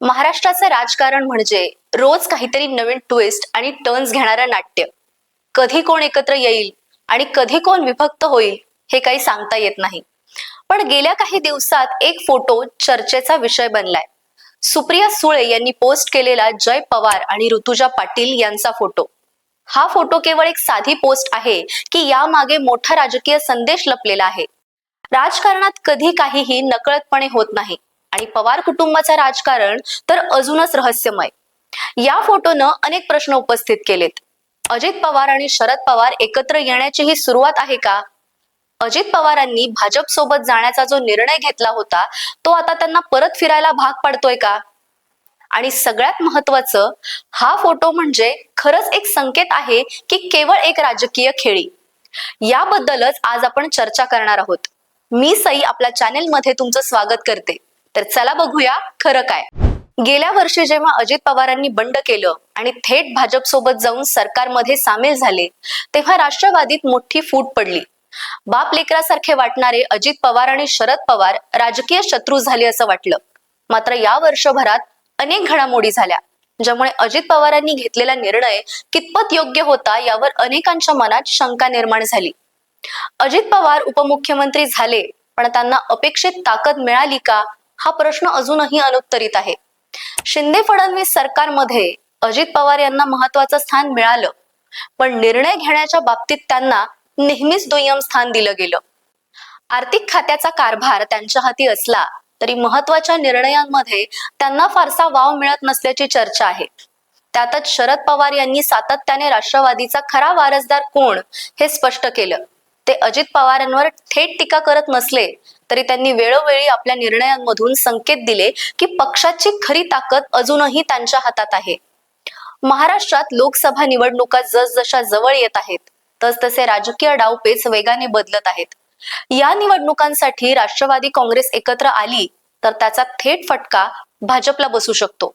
महाराष्ट्राचं राजकारण म्हणजे रोज काहीतरी नवीन ट्विस्ट आणि टर्न्स घेणारं नाट्य. कधी कोण एकत्र येईल आणि कधी कोण विभक्त होईल हे काही सांगता येत नाही. पण गेल्या काही दिवसात एक फोटो चर्चेचा विषय बनलाय. सुप्रिया सुळे यांनी पोस्ट केलेला जय पवार आणि ऋतुजा पाटील यांचा फोटो हा फोटो केवळ एक साधी पोस्ट आहे की यामागे मोठा राजकीय संदेश लपलेला आहे. राजकारणात कधी काहीही नकळतपणे होत नाही. आणि पवार कुटुंबाचं राजकारण तर अजूनच रहस्यमय. या फोटोनं अनेक प्रश्न उपस्थित केलेत. अजित पवार आणि शरद पवार एकत्र येण्याची ही सुरुवात आहे का? अजित पवारांनी भाजप सोबत जाण्याचा जो निर्णय घेतला होता तो आता त्यांना परत फिरायला भाग पडतोय का? आणि सगळ्यात महत्वाचं हा फोटो म्हणजे खरंच एक संकेत आहे की केवळ एक राजकीय खेळी. याबद्दलच आज आपण चर्चा करणार आहोत. मी सई आपल्या चॅनेल मध्ये तुमचं स्वागत करते. तर चला बघूया खरं काय. गेल्या वर्षी जेव्हा अजित पवारांनी बंड केलं आणि थेट भाजप सोबत जाऊन सरकारमध्ये सामील झाले तेव्हा राष्ट्रवादीत मोठी फूट पडली. बाप लेकरासारखे वाटणारे अजित पवार आणि शरद पवार राजकीय शत्रू झाले असं वाटलं. मात्र या वर्षभरात अनेक घडामोडी झाल्या ज्यामुळे अजित पवारांनी घेतलेला निर्णय कितपत योग्य होता यावर अनेकांच्या मनात शंका निर्माण झाली. अजित पवार उपमुख्यमंत्री झाले पण त्यांना अपेक्षित ताकद मिळाली का? हा प्रश्न अजूनही अनुत्तरित आहे. शिंदे फडणवीस सरकारमध्ये अजित पवार यांना महत्वाचं स्थान मिळालं पण निर्णय घेण्याच्या बाबतीत त्यांना नेहमीच दुय्यम स्थान दिलं गेलं. आर्थिक खात्याचा कारभार त्यांच्या हाती असला तरी महत्त्वाच्या निर्णयांमध्ये त्यांना फारसा वाव मिळत नसल्याची चर्चा आहे. त्यातच शरद पवार यांनी सातत्याने राष्ट्रवादीचा खरा वारसदार कोण हे स्पष्ट केलं. ते अजित पवारांवर थेट टीका करत नसले तरी त्यांनी वेळोवेळी आपल्या निर्णयांमधून संकेत दिले की पक्षाची खरी ताकद अजूनही त्यांच्या हातात आहे. महाराष्ट्रात लोकसभा निवडणुका जसजशा जवळ येत आहेत तसतसे राजकीय डावपेच वेगाने बदलत आहेत. या निवडणुकांसाठी राष्ट्रवादी काँग्रेस एकत्र आली तर त्याचा थेट फटका भाजपला बसू शकतो.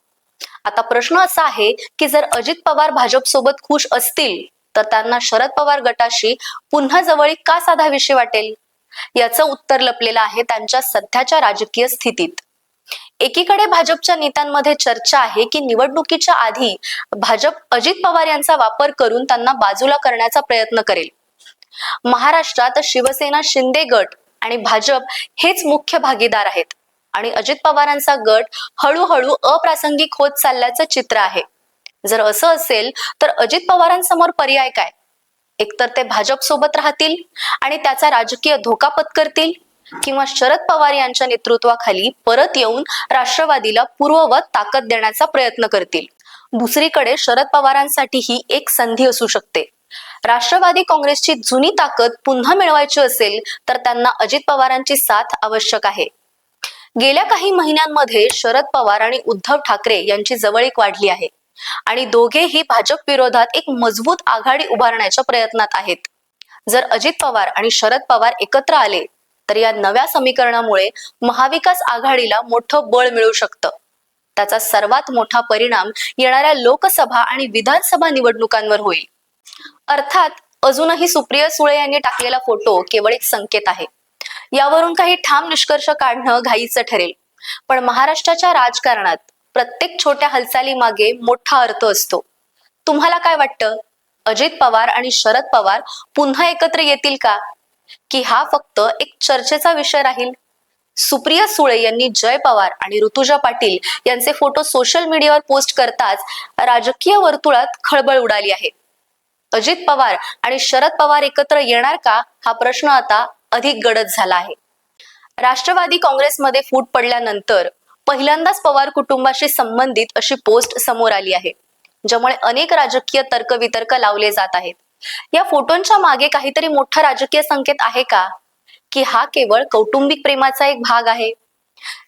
आता प्रश्न असा आहे की जर अजित पवार भाजप सोबत खुश असतील तर त्यांना शरद पवार गटाशी पुन्हा जवळीक का साधावीशी वाटेल? याचं उत्तर लपलेलं आहे त्यांच्या सध्याच्या राजकीय स्थितीत. एकीकडे भाजपच्या नेत्यांमध्ये चर्चा आहे की निवडणुकीच्या आधी भाजप अजित पवार यांचा वापर करून त्यांना बाजूला करण्याचा प्रयत्न करेल. महाराष्ट्रात शिवसेना शिंदे गट आणि भाजप हेच मुख्य भागीदार आहेत आणि अजित पवारांचा गट हळूहळू अप्रासंगिक होत चालल्याचं चित्र आहे. जर असं असेल तर अजित पवारांसमोर पर्याय काय? एकतर ते भाजप सोबत राहतील आणि त्याचा राजकीय धोका पत्करतील किंवा शरद पवार यांच्या नेतृत्वाखाली परत येऊन राष्ट्रवादीला पूर्ववत ताकद देण्याचा प्रयत्न करतील. दुसरीकडे शरद पवारांसाठी ही एक संधी असू शकते. राष्ट्रवादी काँग्रेसची जुनी ताकद पुन्हा मिळवायची असेल तर त्यांना अजित पवारांची साथ आवश्यक आहे. गेल्या काही महिन्यांमध्ये शरद पवार आणि उद्धव ठाकरे यांची जवळीक वाढली आहे. आणि दोघेही भाजप विरोधात एक मजबूत आघाडी उभारण्याच्या प्रयत्नात आहेत. जर अजित पवार आणि शरद पवार एकत्र आले तर या नव्या समीकरणामुळे महाविकास आघाडीला मोठं बळ मिळू शकतं. त्याचा सर्वात मोठा परिणाम येणाऱ्या लोकसभा आणि विधानसभा निवडणुकांवर होईल. अर्थात अजूनही सुप्रिया सुळे यांनी टाकलेला फोटो केवळ एक संकेत आहे. यावरून काही ठाम निष्कर्ष काढणं घाईचं ठरेल. पण महाराष्ट्राच्या राजकारणात प्रत्येक छोट्या हालचालीमागे मोठा अर्थ असतो. तुम्हाला काय वाटतं? अजित पवार आणि शरद पवार पुन्हा एकत्र येतील का? की हा फक्त एक चर्चेचा विषय राहील? सुप्रिया सुळे यांनी जय पवार आणि ऋतुजा पाटील यांचे फोटो सोशल मीडियावर पोस्ट करताच राजकीय वर्तुळात खळबळ उडाली आहे. अजित पवार आणि शरद पवार एकत्र येणार का? हा प्रश्न आता अधिक गडद झाला आहे. राष्ट्रवादी काँग्रेसमध्ये फूट पडल्यानंतर पहिल्यांदाच पवार कुटुंबाशी संबंधित अशी पोस्ट समोर आली आहे ज्यामुळे अनेक राजकीय तर्कवितर्क लावले जात आहेत. या फोटोंच्या मागे काहीतरी मोठा राजकीय संकेत आहे का? की हा केवळ कौटुंबिक प्रेमाचा एक भाग आहे.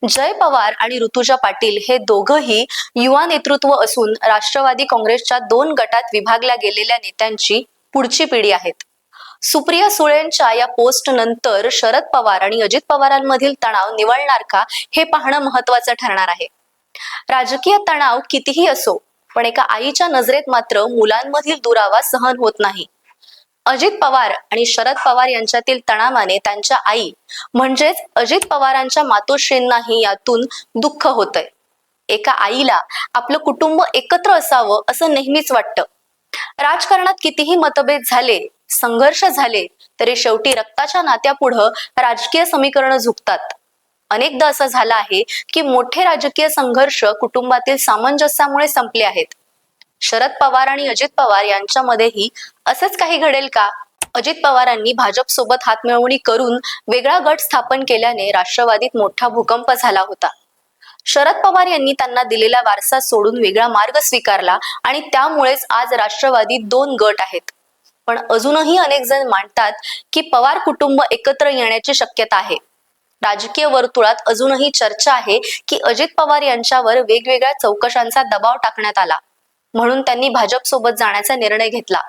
जय पवार आणि ऋतुजा पाटील हे दोघंही युवा नेतृत्व असून राष्ट्रवादी काँग्रेसच्या दोन गटात विभागल्या गेलेल्या नेत्यांची पुढची पिढी आहेत. सुप्रिया सुळेंच्या या पोस्ट नंतर शरद पवार आणि अजित पवारांमधील तणाव निवळणार का हे पाहणं महत्वाचं ठरणार आहे. राजकीय तणाव कितीही असो पण एका आईच्या नजरेत मात्र मुलांमधील दुरावा सहन होत नाही. अजित पवार आणि शरद पवार यांच्यातील तणावाने त्यांच्या आई म्हणजेच अजित पवारांच्या मातोश्रींनाही यातून दुःख होतंय. एका आईला आपलं कुटुंब एकत्र असावं असं नेहमीच वाटतं. राजकारणात कितीही मतभेद झाले संघर्ष झाले तरी शेवटी रक्ताच्या नात्यापुढं राजकीय समीकरण झुकतात. अनेकदा असं झालं आहे की मोठे राजकीय संघर्ष कुटुंबातील सामंजस्यामुळे संपले आहेत. शरद पवार आणि अजित पवार यांच्यामध्येही असंच काही घडेल का? अजित पवारांनी भाजप सोबत हातमिळवणी करून वेगळा गट स्थापन केल्याने राष्ट्रवादीत मोठा भूकंप झाला होता. शरद पवार यांनी त्यांना दिलेला वारसा सोडून वेगळा मार्ग स्वीकारला आणि त्यामुळेच आज राष्ट्रवादीत दोन गट आहेत. पण अजूनही अनेक जण मांडतात की पवार कुटुंब एकत्र येण्याची शक्यता आहे. राजकीय वर्तुळात अजूनही चर्चा आहे की अजित पवार यांच्यावर वेगवेगळ्या चौकशांचा दबाव टाकण्यात आला. म्हणून त्यांनी भाजप सोबत जाण्याचा निर्णय घेतला.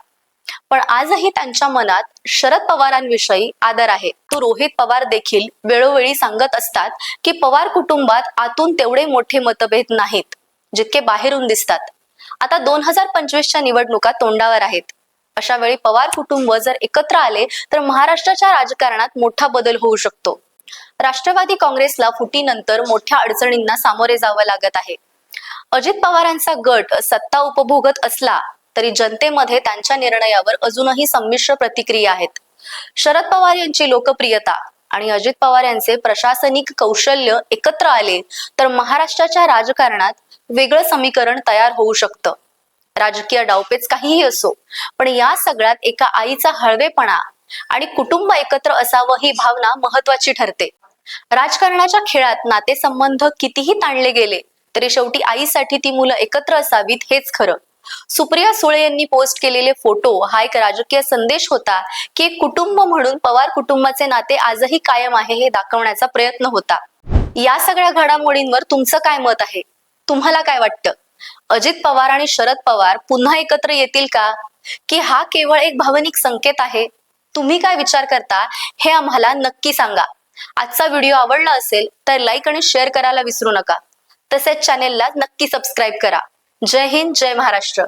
पण आजही त्यांच्या मनात शरद पवारांविषयी आदर आहे. तो रोहित पवार देखील वेळोवेळी सांगत असतात की पवार कुटुंबात आतून तेवढे मोठे मतभेद नाहीत जितके बाहेरून दिसतात. आता दोन हजार पंचवीसच्या निवडणुका तोंडावर आहेत. अशा वेळी पवार कुटुंब जर एकत्र आले तर महाराष्ट्राच्या राजकारणात मोठा बदल होऊ शकतो. राष्ट्रवादी काँग्रेसला फुटीनंतर मोठ्या अडचणींना सामोरे जावं लागत आहे. अजित पवारांचा गट सत्ता उपभोगत असला तरी जनतेमध्ये त्यांच्या निर्णयावर अजूनही संमिश्र प्रतिक्रिया आहेत. शरद पवार यांची लोकप्रियता आणि अजित पवार यांचे प्रशासनिक कौशल्य एकत्र आले तर महाराष्ट्राच्या राजकारणात वेगळं समीकरण तयार होऊ शकतं. राजकीय डावपेच काहीही असो पण या सगळ्यात एका आईचा हळवेपणा आणि कुटुंब एकत्र असावं ही भावना महत्वाची ठरते. राजकारणाच्या खेळात नातेसंबंध कितीही ताणले गेले तरी शेवटी आईसाठी ती मुलं एकत्र असावीत हेच खरं. सुप्रिया सुळे यांनी पोस्ट केलेले फोटो हा एक राजकीय संदेश होता की एक कुटुंब म्हणून पवार कुटुंबाचे नाते आजही कायम आहे हे दाखवण्याचा प्रयत्न होता. या सगळ्या घडामोडींवर तुमचं काय मत आहे? तुम्हाला काय वाटतं? अजित पवार आणि शरद पवार पुन्हा एकत्र येतील का? की हा केवळ एक भावनिक संकेत आहे? तुम्ही काय विचार करता हे आम्हाला नक्की सांगा. आजचा व्हिडिओ आवडला असेल तर लाईक आणि शेअर करायला विसरू नका. तसेच चॅनेलला नक्की सबस्क्राईब करा. जय हिंद जय महाराष्ट्र.